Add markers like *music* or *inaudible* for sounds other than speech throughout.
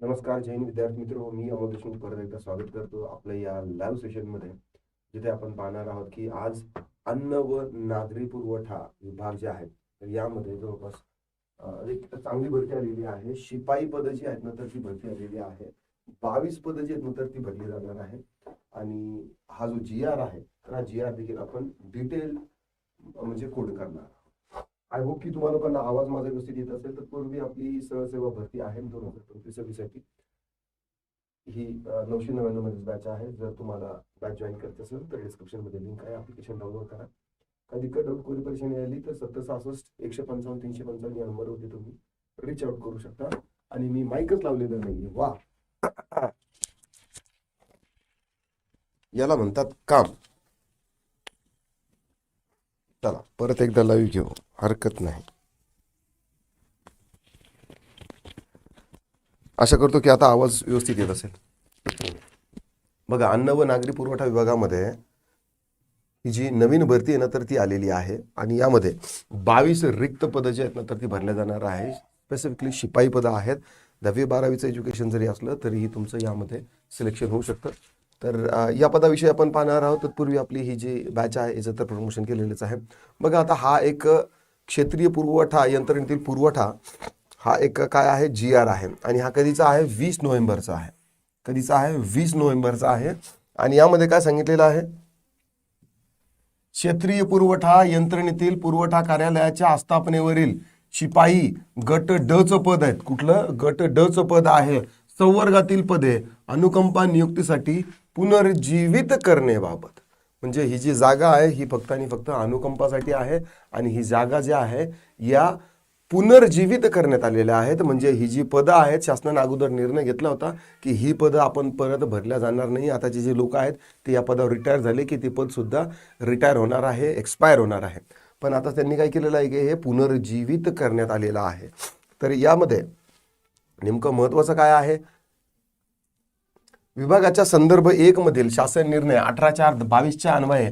नमस्कार जैन विद्यार्थी मित्र. मी अमोल देशमुख परत एकदा स्वागत करतो आपल्या या लाईव्ह सेशनमध्ये जिथे आपण पाहणार आहोत की आज अन्न व नागरी पुरवठा विभाग जे आहेत तर यामध्ये जवळपास एक चांगली भरती आलेली आहे. शिपाई पदं जी आहेत ना तर ती भरती आलेली आहे. बावीस पदं जी आहेत ना तर ती भरली जाणार आहे आणि हा जो जी आर आहे तर हा जी आर देखील आपण डिटेल म्हणजे कोड करणार आय होप की तुम्हाला लोकांना आवाज माझा व्यवस्थित येत असेल तर पूर्वी आपली सरळ सेवा भरती आहे दोन हजार पंचवीस सव्वीससाठी. ही नऊशे नव्याण्णवमध्ये बॅच आहे. जर तुम्हाला बॅच जॉईन करत असेल तर डिस्क्रिप्शनमध्ये लिंक आहे. ऍप्लिकेशन डाउनलोड करा. कधी कट आउट कोणी परेशानी आली तर सत्तर सहासष्ट एकशे पंचावन्न तीनशे पंचावन्न या नंबरवरती तुम्ही रिच आउट करू शकता. आणि मी माईकच लावलेलं नाहीये. वा *coughs* याला म्हणतात काम. चला परत एकदा लाईव्ह घेऊ. हरकत नाही. आशा करतो की आता आवाज व्यवस्थित येत असेल. बघा अन्न व नागरी पुरवठा विभागामध्ये ही जी नवीन भरती आहे ना तर ती आलेली आहे. आणि यामध्ये बावीस रिक्त पदं जी आहेत ना तर ती भरल्या जाणार आहे स्पेसिफिकली शिपाई पदं आहेत. दहावी बारावीचं एज्युकेशन जरी असलं तरीही तुमचं यामध्ये सिलेक्शन होऊ शकतं. तर या पदाविषयी आपण पाहणार आहोत. तत्पूर्वी आपली ही जी बॅच आहे याचं तर प्रमोशन केलेलंच आहे. बघा आता हा एक क्षेत्रीय पुरवठा यंत्रणेतील पुरवठा हा एक काय आहे? जी आर आहे. आणि हा कधीचा आहे? वीस नोव्हेंबरचा आहे. कधीचा आहे? वीस नोव्हेंबरचा आहे. आणि यामध्ये काय सांगितलेलं आहे? क्षेत्रीय पुरवठा यंत्रणेतील पुरवठा कार्यालयाच्या आस्थापनेवरील शिपाई गट ड च पद आहेत. कुठलं? गट ड च पद आहे. संवर्गातील पदे. अनुकंपा नियुक्तीसाठी पुनर्जीवित करण्याबाबत. म्हणजे ही जी जागा आहे ही फक्त आणि फक्त अनुकंपासाठी आहे आणि ही जागा जी आहे या पुनर्जीवित करण्यात आलेल्या आहेत. म्हणजे ही जी पदं आहेत शासनाने अगोदर निर्णय घेतला होता की ही पदं आपण परत भरल्या जाणार नाही. आताची जी लोक आहेत ते या पदावर रिटायर झाले की ते पदसुद्धा रिटायर होणार आहे एक्सपायर होणार आहे. पण आता त्यांनी काय केलेलं आहे की हे पुनर्जीवित करण्यात आलेलं आहे. तर यामध्ये नेमकं महत्त्वाचं काय आहे? विभागाच्या संदर्भ एक मधील शासन निर्णय अठरा चार बावीसच्या अन्वये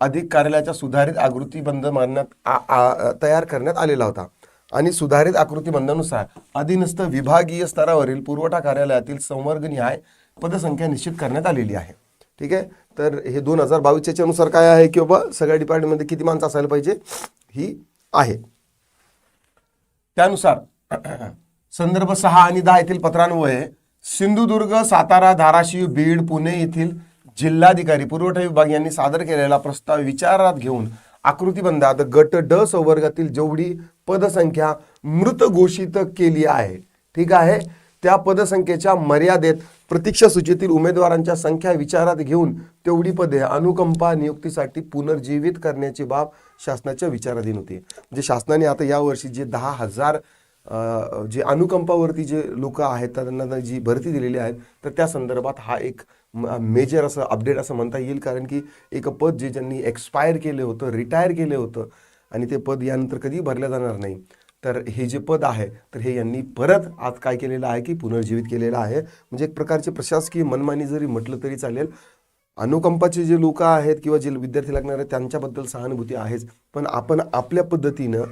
अधिक कार्यालयाच्या सुधारित आकृती बंध मानण्यात तयार करण्यात आलेला होता. आणि सुधारित आकृती बंधानुसार अधीनस्थ विभागीय स्तरावरील पुरवठा कार्यालयातील संवर्गनिहाय पदसंख्या निश्चित करण्यात आलेली आहे. ठीक आहे? तर हे दोन हजार बावीसच्या अनुसार काय आहे की बाबा सगळ्या डिपार्टमेंटमध्ये किती माणसं असायला पाहिजे? ही आहे. त्यानुसार संदर्भ सहा आणि दहा येथील पत्रान्वये सिंधुदुर्ग सातारा धाराशिव बीड पुणे येथील जिल्हाधिकारी पुरवठा विभाग यांनी सादर केलेला प्रस्ताव विचारात घेऊन आकृतीबंधात गट ड संवर्गातील जेवढी पदसंख्या मृत घोषित केली आहे ठीक आहे? त्या पदसंख्येच्या मर्यादेत प्रतीक्षा सूचीतील उमेदवारांच्या संख्या विचारात घेऊन तेवढी पदे अनुकंपा नियुक्तीसाठी पुनर्जीवित करण्याची बाब शासनाच्या विचाराधीन होती. म्हणजे शासनाने आता यावर्षी जे दहा हजार जे अनुकंपावरती जे लोक आहेत त्यांना जी भरती दिलेली आहे तर त्या संदर्भात हा एक मेजर असं अपडेट असं म्हणता येईल. कारण की एक पद जे ज्यांनी एक्सपायर केलं होतं रिटायर केलं होतं आणि ते पद यानंतर कधी भरलं जाणार नाही. तर हे जे पद आहे तर हे यांनी परत आज काय केलेलं आहे की पुनर्जीवित केलेलं आहे. म्हणजे एक प्रकारचे प्रशासकीय मनमानी जरी म्हटलं तरी चालेल अनुकंपाचे जे लोक आहेत किंवा जे विद्यार्थी लागणार आहेत त्यांच्याबद्दल सहानुभूती आहेच. पण आपण आपल्या पद्धतीनं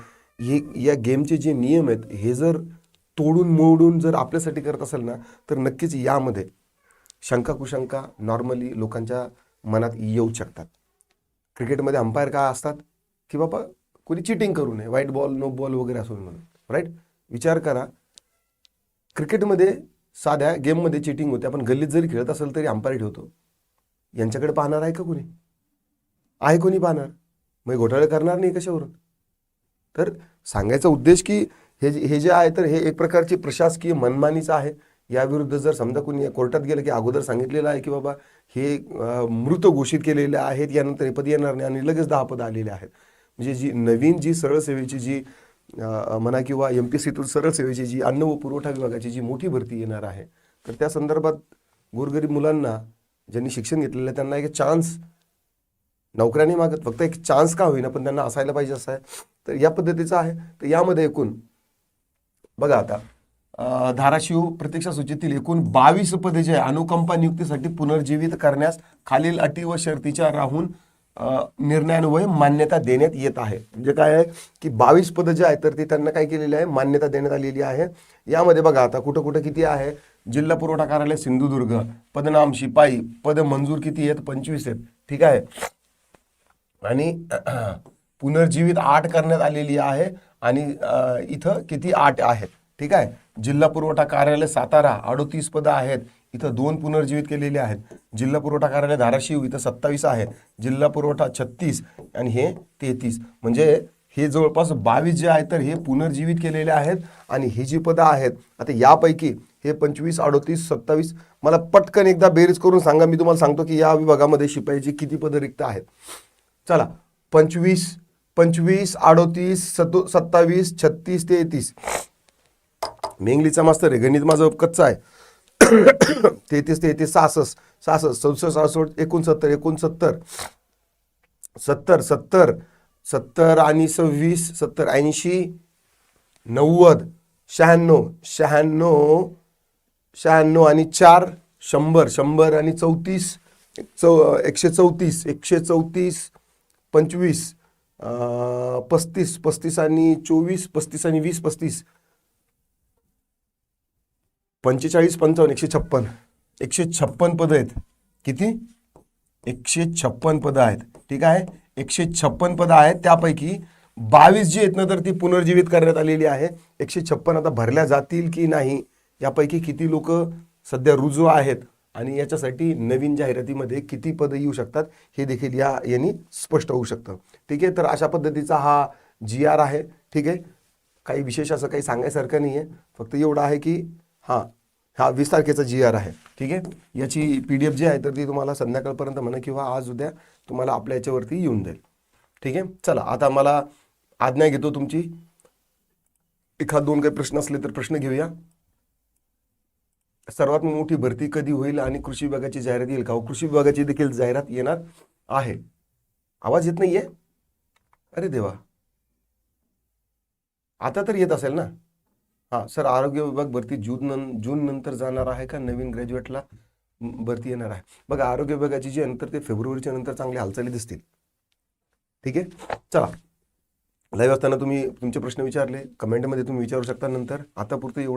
हे या गेमचे जे नियम आहेत हे जर तोडून मोडून जर आपल्यासाठी करत असेल ना तर नक्कीच यामध्ये शंका कुशंका नॉर्मली लोकांच्या मनात येऊ शकतात. क्रिकेटमध्ये अंपायर काय असतात? की बाबा कोणी चिटिंग करू नये वाईट बॉल नो बॉल वगैरे असून म्हणून राईट विचार करा. क्रिकेटमध्ये साध्या गेममध्ये चिटिंग होते. आपण गल्लीत जरी खेळत असेल तरी अंपायर ठेवतो. यांच्याकडे पाहणार आहे का कोणी? आहे कोणी पाहणार? मग घोटाळे करणार नाही कशावरून? तर सांगायचा उद्देश की हे जे- हे जे आहे तर हे एक प्रकारची प्रशासकीय मनमानीचं आहे. याविरुद्ध जर समजा कोणी कोर्टात गेलं की अगोदर सांगितलेलं आहे की बाबा हे मृत घोषित केलेले आहेत यानंतर हे पद येणार नाही आणि लगेच दहा पद आलेले आहेत. म्हणजे जी नवीन जी सरळ सेवेची जी म्हणा किंवा एम पी सीतून सरळ सेवेची जी अन्न व पुरवठा विभागाची जी मोठी भरती येणार आहे तर त्या संदर्भात गोरगरीब मुलांना ज्यांनी शिक्षण घेतलेलं आहे त्यांना एक चान्स नोकऱ्या नाही मागत फक्त एक चान्स का होईना पण त्यांना असायला पाहिजे असं आहे. तर या पद्धतीचं आहे. तर यामध्ये एकूण बघा आता धाराशिव प्रतीक्षा सूचीतील एकूण बावीस पदे जे अनुकंपा नियुक्तीसाठी पुनर्जीवित करण्यास खालील अटी व शर्तीच्या राहून निर्णयान्वये मान्यता देण्यात येत आहे. म्हणजे काय आहे की बावीस पदं जे आहेत तर ती त्यांना काय केलेली आहे? मान्यता देण्यात आलेली आहे. यामध्ये बघा आता कुठं कुठं किती आहे? जिल्हा पुरवठा कार्यालय सिंधुदुर्ग पदनाम शिपाई पद मंजूर किती आहेत? पंचवीस आहेत. ठीक आहे? आणि पुनर्जीवित आठ करण्यात आलेली आहे आणि इथं किती आठ आहेत? ठीक आहे? जिल्हा पुरवठा कार्यालय सातारा अडोतीस पदं आहेत. इथं दोन पुनर्जीवित केलेले आहेत. जिल्हा पुरवठा कार्यालय धाराशिव इथं सत्तावीस आहे. जिल्हा पुरवठा छत्तीस आणि हे तेहतीस. म्हणजे हे जवळपास बावीस जे आहेत तर हे पुनर्जीवित केलेले आहेत आणि ही जी पदं आहेत आता यापैकी हे पंचवीस अडोतीस सत्तावीस मला पटकन एकदा बेरीज करून सांगा. मी तुम्हाला सांगतो की या विभागामध्ये शिपाईची किती पदं रिक्त आहेत. चला पंचवीस पंचवीस अडोतीस सतो सत्तावीस छत्तीस तेहतीस. मी इंग्लिशचा मास्तर आहे गणित माझं कच्चा आहे. *coughs* तेहतीस तेहतीस सहासष्ट सहासष्ट सदुसष्ट सहासष्ट एकोणसत्तर एकोणसत्तर. सत्तर सत्तर सत्तर आणि सव्वीस सत्तर ऐंशी नव्वद शहाण्णव शहाण्णव शहाण्णव आणि चार शंभर शंभर आणि चौतीस चौ एकशे चौतीस एकशे चौतीस पंचवीस पस्तीस पस्तीस आणि चोवीस पस्तीस आणि वीस पस्तीस. पंचेचाळीस पंचावन्न एकशे छप्पन. एकशे छप्पन पदं आहेत. किती? एकशे छप्पन पदं आहेत. ठीक आहे? एकशे छप्पन पदं आहेत. त्यापैकी बावीस जी आहेत ना तर ती पुनर्जीवित करण्यात आलेली आहे. एकशे छप्पन आता भरल्या जातील की नाही? यापैकी किती लोक सध्या रुजू आहेत? आणि याच्यासाठी नवीन जाहिरातीमध्ये किती पदं येऊ शकतात हे देखील या यांनी स्पष्ट होऊ शकतं. ठीक आहे तर अशा पद्धतीचा हा जी आर आहे. ठीक आहे काही विशेष असं काही सांगायसारखं नाही आहे फक्त एवढं आहे की हां हा वीस तारखेचा जी आर आहे. ठीक आहे याची पी डी एफ जी आहे तर ती तुम्हाला संध्याकाळपर्यंत म्हणा किंवा आज उद्या तुम्हाला आपल्या याच्यावरती येऊन जाईल. ठीक आहे चला आता मला आज्ञा घेतो तुमची. एखाद दोन काही प्रश्न असले तर प्रश्न घेऊया. सर्वात मोठी भरती कधी होईल आणि कृषी विभागाची जाहिरात येईल? का हो? कृषी विभागाची देखील जाहिरात येणार आहे. आवाज येत नाहीये? अरे देवा. आता तर येत असेल ना? हां सर आरोग्य विभाग भरती जून नं जून नंतर जाणार आहे का? नवीन ग्रॅज्युएटला भरती येणार आहे. बघा आरोग्य विभागाची जी अंतर नंतर ते फेब्रुवारीच्या नंतर चांगल्या हालचाली दिसतील. ठीक आहे? चला. लाईव्ह असताना तुम्ही तुमचे प्रश्न विचारले. कमेंटमध्ये तुम्ही विचारू शकता नंतर. आता पुरतं एवढं